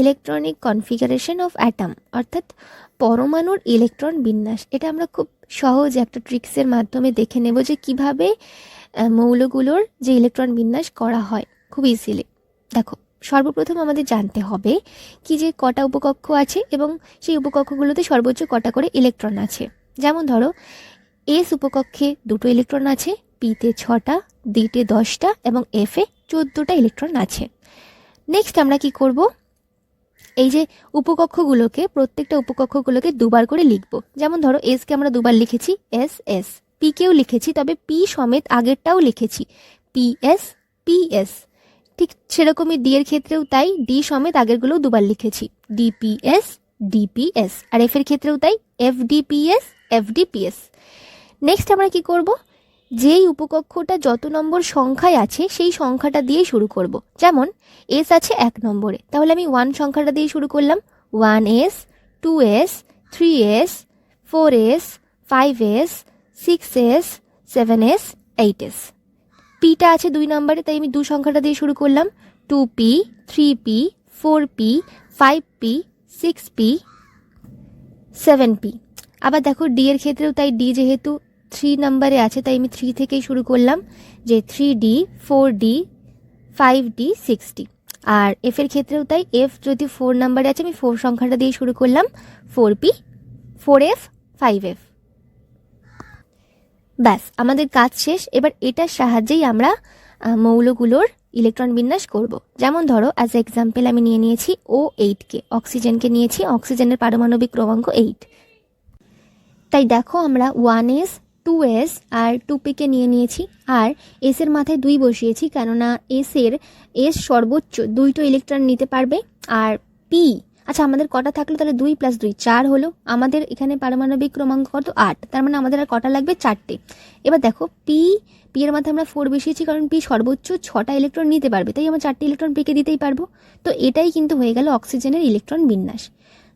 Electronic configuration of attempt অর্থাৎ পরমাণুর electron বিন্যাস। এটা আমরা খুব সহজ একটা ট্রিক্সের মাধ্যমে দেখে নেব যে কীভাবে মৌলগুলোর যে ইলেকট্রন বিন্যাস করা হয়, খুব ইজিলি দেখো, সর্বপ্রথম আমাদের জানতে হবে কি যে কটা উপকক্ষ আছে এবং সেই উপকক্ষগুলোতে সর্বোচ্চ কটা করে ইলেকট্রন আছে। যেমন ধরো এস উপকক্ষে দুটো ইলেকট্রন আছে পিতে ছটা ডিতে দশটা এবং এফে চোদ্দোটা ইলেকট্রন আছে। নেক্সট আমরা কি করব? এই যে উপকক্ষগুলোকে, প্রত্যেকটা উপকক্ষগুলোকে দুবার করে লিখব। যেমন ধরো এসকে আমরা দুবার লিখেছি এস এস পিকেও লিখেছি, তবে পি সমেত আগেরটাও লিখেছি। পি এস পি এস ঠিক সেরকমই ডি এর ক্ষেত্রেও তাই ডি সমেত আগেরগুলোও দুবার লিখেছি। ডিপিএস ডিপিএস আর এফ এর ক্ষেত্রেও তাই F DPS F DPS next আমরা কি করব? যেই উপকক্ষটা যত নম্বর সংখ্যায় আছে, সেই সংখ্যাটা দিয়ে শুরু করব। যেমন এস আছে এক নম্বরে। তাহলে আমি ওয়ান সংখ্যাটা দিয়ে শুরু করলাম। One S two S three S four S five S six S seven S eight S পিটা আছে দুই নম্বরে, তাই আমি দু সংখ্যাটা দিয়ে শুরু করলাম। Two P three P four P five P six P seven P আবার দেখো ডি এর ক্ষেত্রেও তাই ডি যেহেতু থ্রি নাম্বারে আছে, তাই আমি থ্রি থেকেই শুরু করলাম যে three D four D five D six D আর এফ এর ক্ষেত্রেও তাই এফ যদি ফোর নাম্বারে আছে, আমি ফোর সংখ্যাটা দিয়ে শুরু করলাম four P four F five F ব্যাস, আমাদের কাজ শেষ। এবার এটার সাহায্যেই আমরা মৌলগুলোর ইলেকট্রন বিন্যাস করব। যেমন ধরো অ্যাজ এক্সাম্পল আমি নিয়ে নিয়েছি ও এইটকে অক্সিজেনকে নিয়েছি অক্সিজেনের পারমাণবিক ক্রমাঙ্ক এইট তাই দেখো আমরা ওয়ান এস টু এস আর টু পিকে নিয়ে নিয়েছি। আর এস এর মাথায় দুই বসিয়েছি, কেননা এস এর এস সর্বোচ্চ দুইটো ইলেকট্রন নিতে পারবে। আর পি আচ্ছা আমাদের কটা থাকল? তাহলে দুই প্লাস দুই, চার হলো। আমাদের এখানে পারমাণবিক ক্রমাঙ্ক কত? আট। তার মানে আমাদের আর কটা লাগবে? চারটে। এবার দেখো পি পি এর মাথায় আমরা ফোর বসিয়েছি, কারণ পি সর্বোচ্চ ছটা ইলেকট্রন নিতে পারবে। তাই আমরা চারটে ইলেকট্রন পিকে দিতেই পারব। তো এটাই কিন্তু হয়ে গেল অক্সিজেনের ইলেকট্রন বিন্যাস।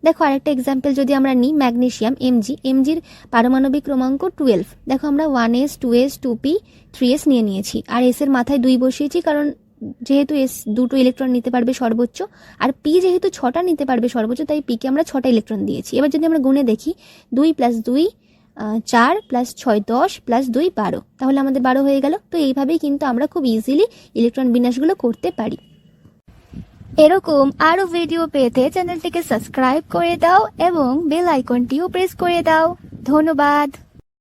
দেখো আরেকটা এক্সাম্পল যদি আমরা নিই ম্যাগনেশিয়াম এমজি এমজির পারমাণবিক ক্রমাঙ্ক টুয়েলভ দেখো আমরা one S two S two P three S নিয়ে নিয়েছি। আর এস এর মাথায় দুই বসিয়েছি কারণ যেহেতু এস দুটো ইলেকট্রন নিতে পারবে সর্বোচ্চ, আর পি যেহেতু ছটা নিতে পারবে সর্বোচ্চ, তাই পিকে আমরা ছটা ইলেকট্রন দিয়েছি। এবার যদি আমরা গুণে দেখি, দুই প্লাস দুই চার প্লাস ছয় দশ প্লাস দুই বারো। তাহলে আমাদের বারো হয়ে গেল। তো এইভাবেই কিন্তু আমরা খুব ইজিলি ইলেকট্রন বিন্যাসগুলো করতে পারি। এরকম আরও ভিডিও পেতে চ্যানেলটিকে সাবস্ক্রাইব করে দাও এবং বেল আইকনটিও প্রেস করে দাও। ধন্যবাদ।